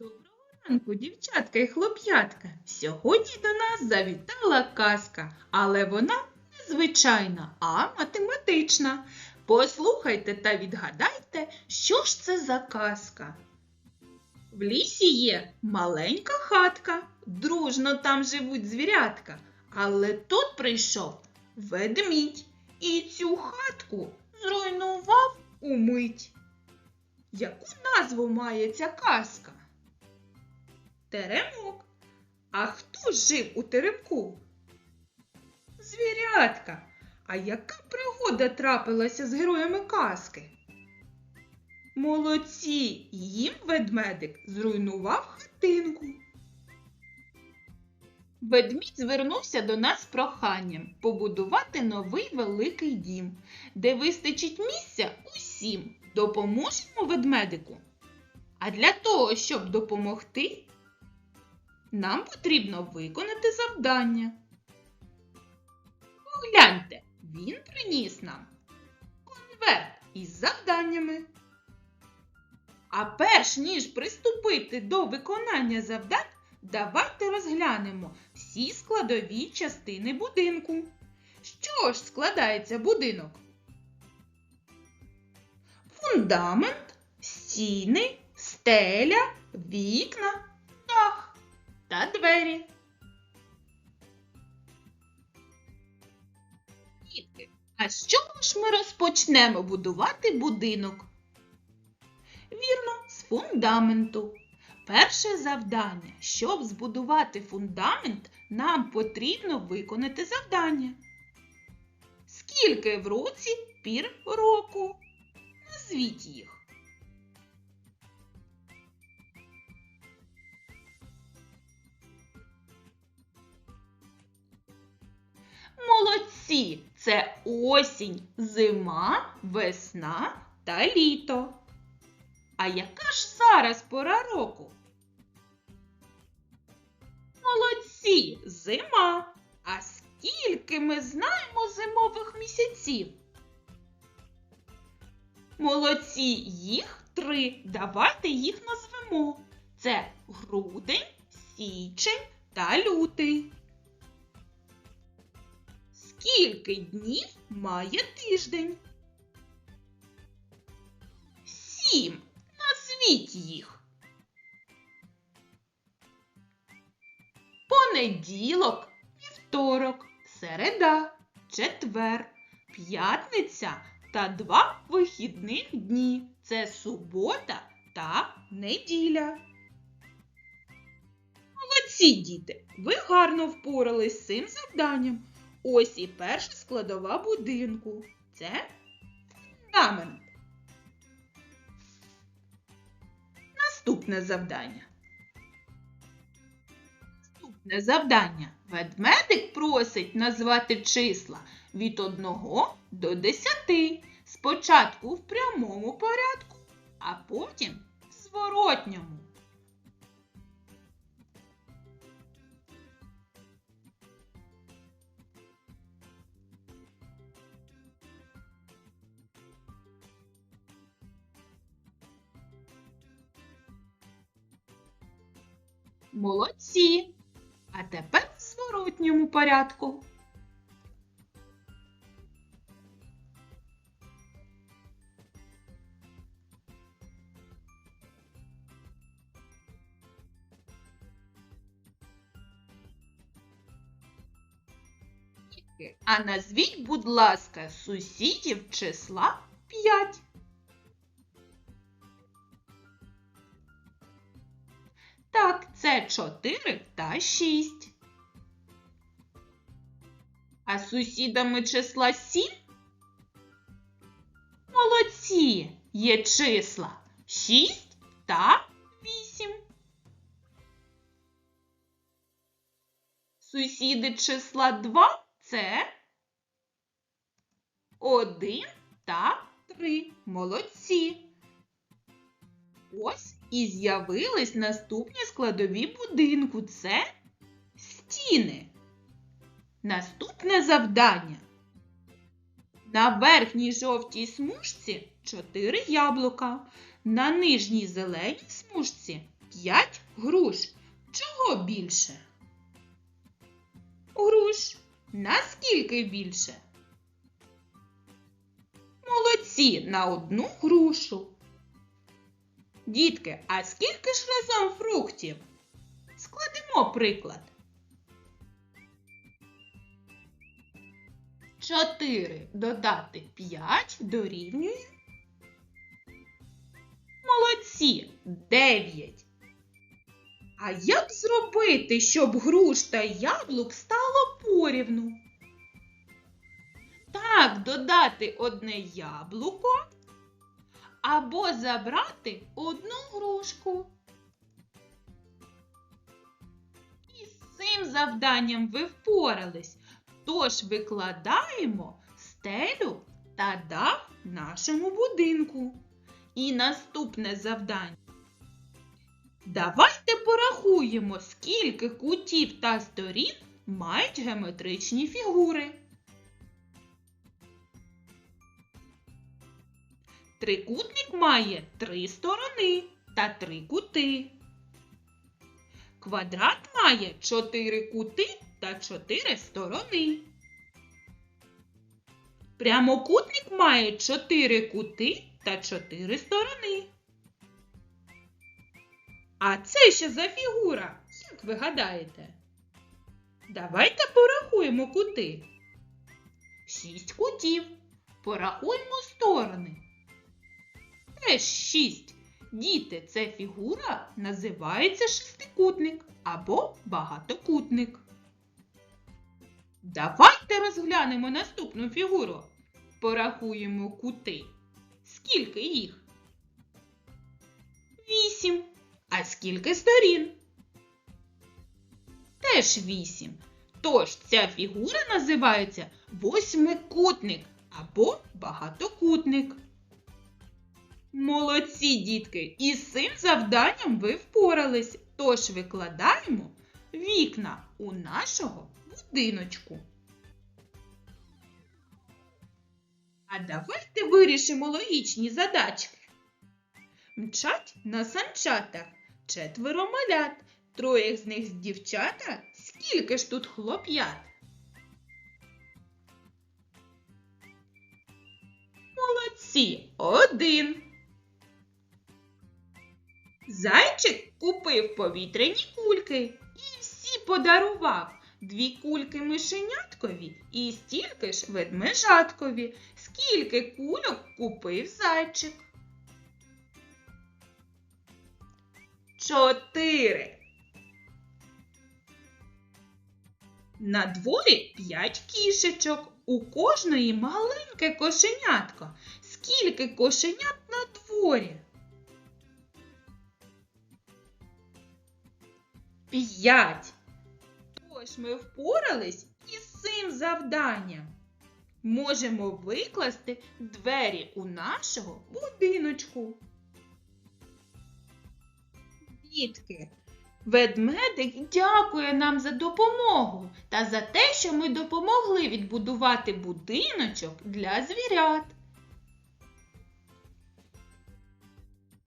Доброго ранку, дівчатка і хлоп'ятка. Сьогодні до нас завітала казка, але вона не звичайна, а математична. Послухайте та відгадайте, що ж це за казка. В лісі є маленька хатка, дружно там живуть звірятка, але тут прийшов ведмідь і цю хатку зруйнував умить. Яку назву має ця казка? Теремок. А хто жив у теремку? Звірятка. А яка пригода трапилася з героями казки? Молодці, їм ведмедик зруйнував хатинку. Ведмідь звернувся до нас з проханням побудувати новий великий дім, де вистачить місця усім. Допоможемо ведмедику. А для того, щоб допомогти, нам потрібно виконати завдання. Погляньте, він приніс нам конверт із завданнями. А перш ніж приступити до виконання завдань, давайте розглянемо всі складові частини будинку. Що ж складається будинок? Фундамент, стіни, стеля, вікна, дах двері. Дітки, а з чого ж ми розпочнемо будувати будинок? Вірно, з фундаменту. Перше завдання. Щоб збудувати фундамент, нам потрібно виконати завдання. Скільки в році пір року? Назвіть їх. Молодці! Це осінь, зима, весна та літо. А яка ж зараз пора року? Молодці, зима. А скільки ми знаємо зимових місяців? Молодці, їх три. Давайте їх назвемо. Це грудень, січень та лютий. Скільки днів має тиждень? Сім. Назвіть їх. Понеділок, вівторок, середа, четвер, п'ятниця та два вихідних дні. Це субота та неділя. Молодці, діти! Ви гарно впорались з цим завданням. Ось і перша складова будинку. Це фундамент. Наступне завдання. Наступне завдання. Ведмедик просить назвати числа від 1 до 10. Спочатку в прямому порядку, а потім в зворотньому. Молодці. А тепер в зворотньому порядку. А назвіть, будь ласка, сусідів числа 5. 4 та 6. А сусідами числа 7? Молодці! Є числа 6 та 8. Сусіди числа 2 це 1 та 3. Молодці. Ось і з'явились наступні складові будинку. Це стіни. Наступне завдання. На верхній жовтій смужці 4 яблука. На нижній зеленій смужці П'ять груш. Чого більше? Груш. Наскільки більше? Молодці на одну грушу. Дітки, а скільки ж разом фруктів? Складемо приклад. Чотири додати п'ять дорівнює. Молодці, дев'ять. А як зробити, щоб груш та яблук стало порівну? Так, додати одне яблуко або забрати одну грушку. І з цим завданням ви впорались. Тож викладаємо стелю та дах нашому будинку. І наступне завдання. Давайте порахуємо, скільки кутів та сторін мають геометричні фігури. Трикутник має три сторони та три кути. Квадрат має чотири кути та чотири сторони. Прямокутник має чотири кути та чотири сторони. А це що за фігура? Як ви гадаєте? Давайте порахуємо кути. Шість кутів. Порахуємо сторони. Теж шість. Діти, ця фігура називається шестикутник або багатокутник. Давайте розглянемо наступну фігуру. Порахуємо кути. Скільки їх? Вісім. А скільки сторін? Теж вісім. Тож ця фігура називається восьмикутник або багатокутник. Молодці, дітки! І з цим завданням ви впорались. Тож викладаємо вікна у нашого будиночку. А давайте вирішимо логічні задачки. Мчать на санчатах четверо малят. Троє з них з дівчата. Скільки ж тут хлоп'ят? Молодці, один. Зайчик купив повітряні кульки і всі подарував. Дві кульки мишеняткові і стільки ж ведмежаткові. Скільки кульок купив зайчик? Чотири. На дворі п'ять кішечок. У кожної маленьке кошенятко. Скільки кошенят на дворі? П'ять. Тож ми впорались із цим завданням. Можемо викласти двері у нашого будиночку. Дітки, ведмедик дякує нам за допомогу та за те, що ми допомогли відбудувати будиночок для звірят.